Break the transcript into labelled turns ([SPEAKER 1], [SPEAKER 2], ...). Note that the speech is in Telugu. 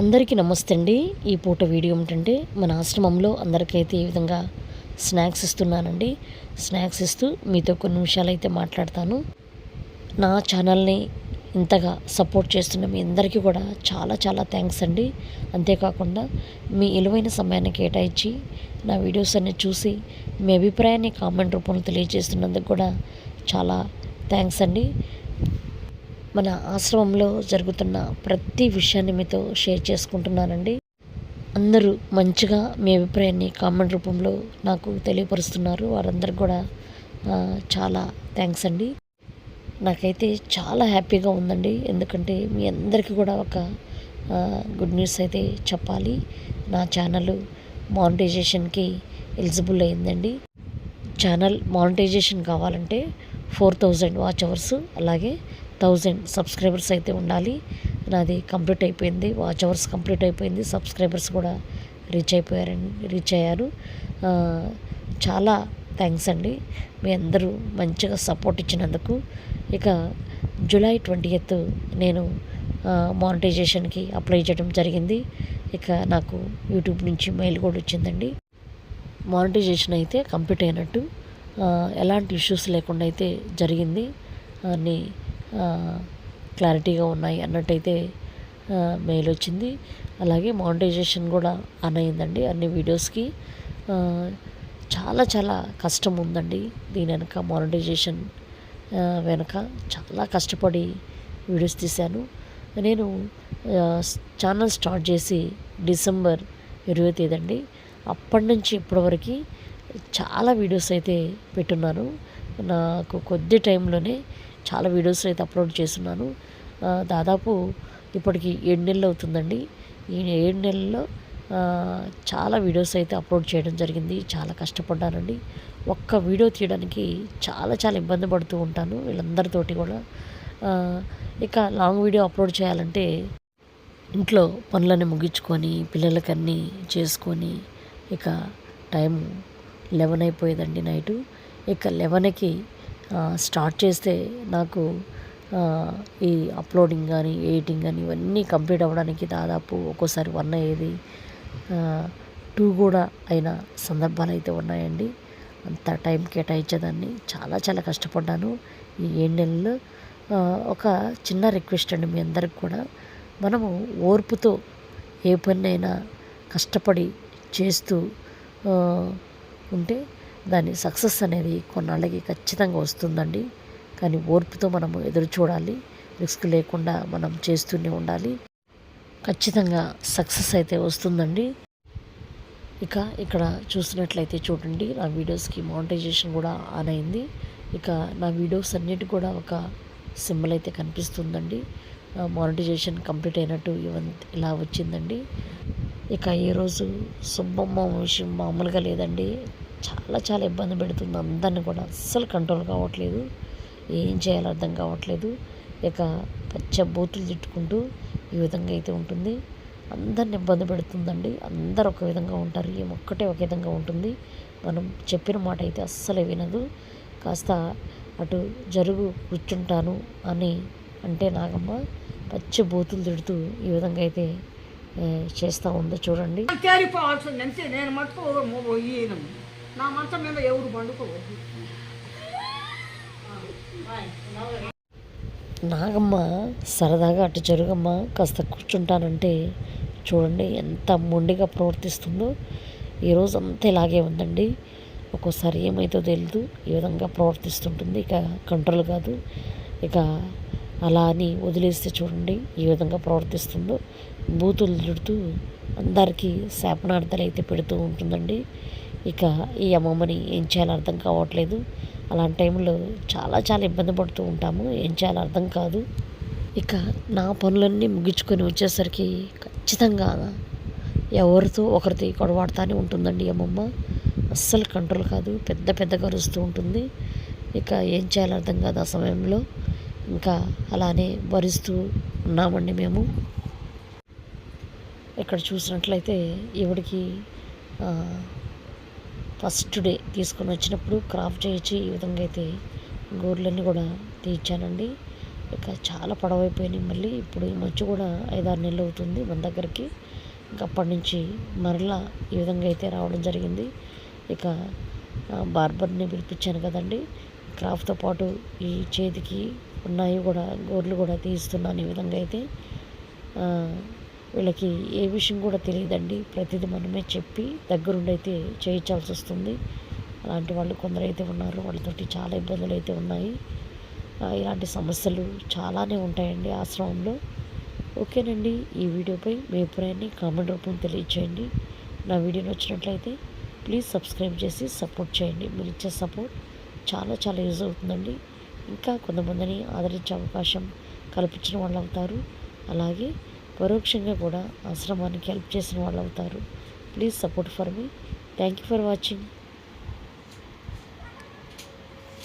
[SPEAKER 1] అందరికీ నమస్తే అండి ఈ పూట వీడియో ఏమిటంటే మన ఆశ్రమంలో అందరికైతే ఈ విధంగా స్నాక్స్ ఇస్తున్నానండి. స్నాక్స్ ఇస్తూ మీతో కొన్ని నిమిషాలు అయితే మాట్లాడతాను. నా ఛానల్ని ఇంతగా సపోర్ట్ చేస్తున్న మీ అందరికీ కూడా చాలా చాలా థ్యాంక్స్ అండి. అంతేకాకుండా మీ విలువైన సమయాన్ని కేటాయించి నా వీడియోస్ అన్ని చూసి మీ అభిప్రాయాన్ని కామెంట్ రూపంలో తెలియజేస్తున్నందుకు కూడా చాలా థ్యాంక్స్ అండి. మన ఆశ్రమంలో జరుగుతున్న ప్రతి విషయాన్ని మీతో షేర్ చేసుకుంటున్నానండి. అందరూ మంచిగా మీ అభిప్రాయాన్ని కామెంట్ రూపంలో నాకు తెలియపరుస్తున్నారు. వారందరికి కూడా చాలా థ్యాంక్స్ అండి. నాకైతే చాలా హ్యాపీగా ఉందండి. ఎందుకంటే మీ అందరికీ కూడా ఒక గుడ్ న్యూస్ అయితే చెప్పాలి. నా ఛానల్ మానిటైజేషన్కి ఎలిజిబుల్ అయిందండి. ఛానల్ మానిటైజేషన్ కావాలంటే ఫోర్ థౌజండ్ వాచ్ అవర్స్ అలాగే థౌజండ్ సబ్స్క్రైబర్స్ అయితే ఉండాలి. నాది కంప్లీట్ అయిపోయింది. వాచ్ అవర్స్ కంప్లీట్ అయిపోయింది. సబ్స్క్రైబర్స్ కూడా రీచ్ అయిపోయారండి రీచ్ అయ్యారు. చాలా థ్యాంక్స్ అండి. మీ అందరూ మంచిగా సపోర్ట్ ఇచ్చినందుకు. ఇక జూలై ట్వంటీ ఎయిత్ నేను మానిటైజేషన్కి అప్లై చేయడం జరిగింది. ఇక నాకు యూట్యూబ్ నుంచి మెయిల్ కూడా వచ్చిందండి. మానిటైజేషన్ అయితే కంప్లీట్ అయినట్టు ఎలాంటి ఇష్యూస్ లేకుండా అయితే జరిగింది. అన్నీ క్లారిటీగా ఉన్నాయి అన్నట్టయితే మెయిల్ వచ్చింది. అలాగే మానిటైజేషన్ కూడా ఆన్ అయిందండి అన్ని వీడియోస్కి. చాలా చాలా కష్టం ఉందండి దీని వెనక మానిటైజేషన్ వెనక చాలా కష్టపడి వీడియోస్ తీశాను. నేను ఛానల్ స్టార్ట్ చేసి డిసెంబర్ ఇరవై తేదీ అండి అప్పటి నుంచి ఇప్పటివరకు చాలా వీడియోస్ అయితే పెట్టున్నాను. నాకు కొద్ది టైంలోనే చాలా వీడియోస్ అయితే అప్లోడ్ చేస్తున్నాను. దాదాపు ఇప్పటికి ఏడు నెలలు అవుతుందండి. ఈ ఏడు నెలల్లో చాలా వీడియోస్ అయితే అప్లోడ్ చేయడం జరిగింది. చాలా కష్టపడ్డానండి. ఒక్క వీడియో తీయడానికి చాలా చాలా ఇబ్బంది పడుతూ ఉంటాను వీళ్ళందరితోటి కూడా. ఇక లాంగ్ వీడియో అప్లోడ్ చేయాలంటే ఇంట్లో పనులన్నీ ముగించుకొని పిల్లలకన్నీ చేసుకొని ఇక టైం లెవెన్ అయిపోయేదండి నైటు. ఇక లెవెన్కి స్టార్ట్ చేస్తే నాకు ఈ అప్లోడింగ్ కానీ ఎడిటింగ్ కానీ ఇవన్నీ కంప్లీట్ అవ్వడానికి దాదాపు ఒక్కోసారి వన్ అయ్యేది. టూ కూడా అయిన సందర్భాలు అయితే ఉన్నాయండి. అంత టైం కేటాయించేదాన్ని. చాలా చాలా కష్టపడ్డాను. ఈ ఏడు నెలలు ఒక చిన్న రిక్వెస్ట్ అండి మీ అందరికి కూడా. మనము ఓర్పుతో ఏ పనినైనా కష్టపడి చేస్తూ ఉంటే దాని సక్సెస్ అనేది కొన్నాళ్ళకి ఖచ్చితంగా వస్తుందండి. కానీ ఓర్పుతో మనము ఎదురు చూడాలి. రిస్క్ లేకుండా మనం చేస్తూనే ఉండాలి. ఖచ్చితంగా సక్సెస్ అయితే వస్తుందండి. ఇక ఇక్కడ చూసినట్లయితే చూడండి నా వీడియోస్కి మానిటైజేషన్ కూడా ఆన్ అయింది. ఇక నా వీడియోస్ అన్నిటి కూడా ఒక సింబల్ అయితే కనిపిస్తుందండి. మానిటైజేషన్ కంప్లీట్ అయినట్టు ఇవన్ ఇలా వచ్చిందండి. ఇక ఈరోజు సుబ్బమ్మ విషయం మామూలుగా లేదండి. చాలా చాలా ఇబ్బంది పెడుతుంది. అందరిని కూడా అస్సలు కంట్రోల్ కావట్లేదు. ఏం చేయాలో అర్థం కావట్లేదు. ఇక పచ్చ బూతులు తిట్టుకుంటూ ఈ విధంగా అయితే ఉంటుంది. అందరిని ఇబ్బంది పెడుతుందండి. అందరు ఒక విధంగా ఉంటారు. ఈ ఒక్కటే ఒక విధంగా ఉంటుంది. మనం చెప్పిన మాట అయితే అస్సలే వినదు. కాస్త అటు జరుగు కూర్చుంటాను అని అంటే నాగమ్మ పచ్చ బూతులు తిడుతూ ఈ విధంగా అయితే చేస్తూ ఉందో. చూడండి.
[SPEAKER 2] అంతే. నేను మటుకు ఈయన నా మంచం మీద ఎవరు పండుకోవద్దు.
[SPEAKER 1] నాగమ్మ సరదాగా అటు జరుగమ్మ కాస్త కూర్చుంటానంటే చూడండి ఎంత మొండిగా ప్రవర్తిస్తుందో. ఈరోజు అంతా ఇలాగే ఉందండి. ఒక్కోసారి ఏమైతో తెలియదు ఈ విధంగా ప్రవర్తిస్తుంటుంది. ఇక కంట్రోల్ కాదు. ఇక అలా అని వదిలేస్తే చూడండి ఈ విధంగా ప్రవర్తిస్తుందో. బూతులు తిడుతూ అందరికీ శాపనార్థాలు అయితే పెడుతూ ఉంటుందండి. ఇక ఈ అమ్మమ్మని ఏం చేయాలో అర్థం కావట్లేదు. అలాంటి టైంలో చాలా చాలా ఇబ్బంది పడుతూ ఉంటాము. ఏం చేయాలో అర్థం కాదు. ఇక నా పనులన్నీ ముగించుకొని వచ్చేసరికి ఖచ్చితంగా ఎవరితో ఒకరితో గొడవాడుతూనే ఉంటుందండి అమ్మమ్మ. అస్సలు కంట్రోల్ కాదు. పెద్ద పెద్దగా అరుస్తూ ఉంటుంది. ఇక ఏం చేయాలో అర్థం కాదు ఆ సమయంలో. ఇంకా అలానే భరిస్తూ ఉన్నామండి మేము. ఇక్కడ చూసినట్లయితే ఈవిడికి ఫస్ట్ డే తీసుకొని వచ్చినప్పుడు క్రాఫ్ట్ చేయించి ఈ విధంగా అయితే గోర్లన్నీ కూడా తీర్చానండి ఇక చాలా పొడవైపోయినాయి మళ్ళీ. ఇప్పుడు ఈ మధ్య కూడా ఐదారు నెలలు అవుతుంది మన దగ్గరికి. ఇంకా అప్పటి నుంచి మరలా ఈ విధంగా అయితే రావడం జరిగింది. ఇక బార్బర్ని పిలిపించాను కదండి. క్రాఫ్ట్తో పాటు ఈ చేతికి ఉన్నాయి కూడా గోర్లు కూడా తీస్తున్నాను ఈ విధంగా అయితే. వీళ్ళకి ఏ విషయం కూడా తెలియదండి. ప్రతిదీ మనమే చెప్పి దగ్గరుండి అయితే చేయించాల్సి వస్తుంది అలాంటి వాళ్ళు కొందరు అయితే ఉన్నారు. వాళ్ళతోటి చాలా ఇబ్బందులు అయితే ఉన్నాయి ఇలాంటి సమస్యలు చాలానే ఉంటాయండి ఆశ్రమంలో. ఓకేనండి. ఈ వీడియోపై మీ అభిప్రాయాన్ని కామెంట్ రూపంలో తెలియచేయండి. నా వీడియో నచ్చినట్లయితే ప్లీజ్ సబ్స్క్రైబ్ చేసి సపోర్ట్ చేయండి. మీరు ఇచ్చే సపోర్ట్ చాలా చాలా యూజ్ అవుతుందండి. ఇంకా కొంతమందిని ఆదరించే అవకాశం కల్పించిన వాళ్ళు అవుతారు అలాగే పరోక్షంగా కూడా ఆశ్రమానికి హెల్ప్ చేసిన వాళ్ళు అవుతారు ప్లీజ్ సపోర్ట్ ఫర్ మీ థ్యాంక్ యూ ఫర్ వాచింగ్